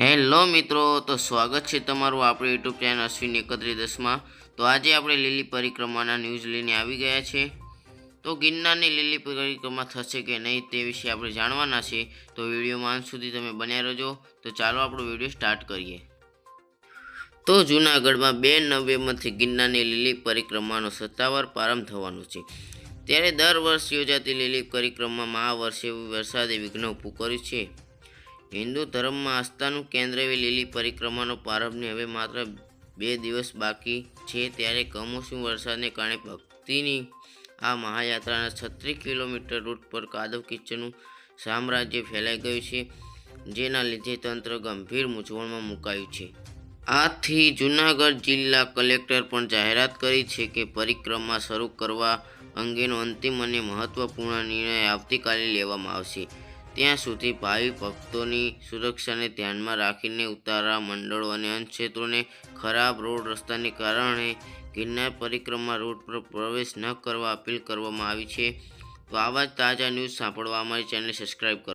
Hello મિત્રો, તો સ્વાગત છે તમારું આપણે યુટ્યુબ ચેનલ અશ્વિન એકત્રીસ દસમાં. તો આજે આપણે લીલી પરિક્રમાના ન્યૂઝ લઈને આવી ગયા છે. તો ગિરનારની લીલી પરિક્રમા થશે કે નહીં તે વિશે આપણે જાણવાના છે. તો વિડીયોમાં અંત સુધી તમે બન્યા રહેજો. તો ચાલો આપણો વીડિયો સ્ટાર્ટ કરીએ. તો જૂનાગઢમાં બે નવેમ્બરથી ગિરનારની લીલી પરિક્રમાનો સત્તાવાર પ્રારંભ થવાનો છે. ત્યારે દર વર્ષ યોજાતી લીલી પરિક્રમામાં આ વર્ષે વરસાદે વિઘ્ન ઊભું કર્યું છે. હિન્દુ ધર્મમાં આસ્થાનું કેન્દ્ર એવી લીલી પરિક્રમાનો પ્રારંભને હવે માત્ર બે દિવસ બાકી છે ત્યારે કમોસમી વરસાદને કારણે ભક્તિની આ મહાયાત્રાના છત્રીસ કિલોમીટર રૂટ પર કાદવ કિચનનું સામ્રાજ્ય ફેલાઈ ગયું છે, જેના લીધે તંત્ર ગંભીર મૂંઝવણમાં મુકાયું છે. આથી જૂનાગઢ જિલ્લા કલેક્ટર પણ જાહેરાત કરી છે કે પરિક્રમા શરૂ કરવા અંગેનો અંતિમ અને મહત્વપૂર્ણ નિર્ણય આવતીકાલે લેવામાં આવશે. ત્યાં સુધી ભાવિ ભક્તોની સુરક્ષાને ધ્યાનમાં રાખીને ઉતારા મંડળો અને અન્ય ક્ષેત્રોને ખરાબ રોડ રસ્તાને કારણે ગિરનાર પરિક્રમા રોડ પર પ્રવેશ ન કરવા અપીલ કરવામાં આવી છે. તો આવા જ તાજા ન્યૂઝ સાંભળવા અમારી ચેનલ સબસ્ક્રાઈબ કરો.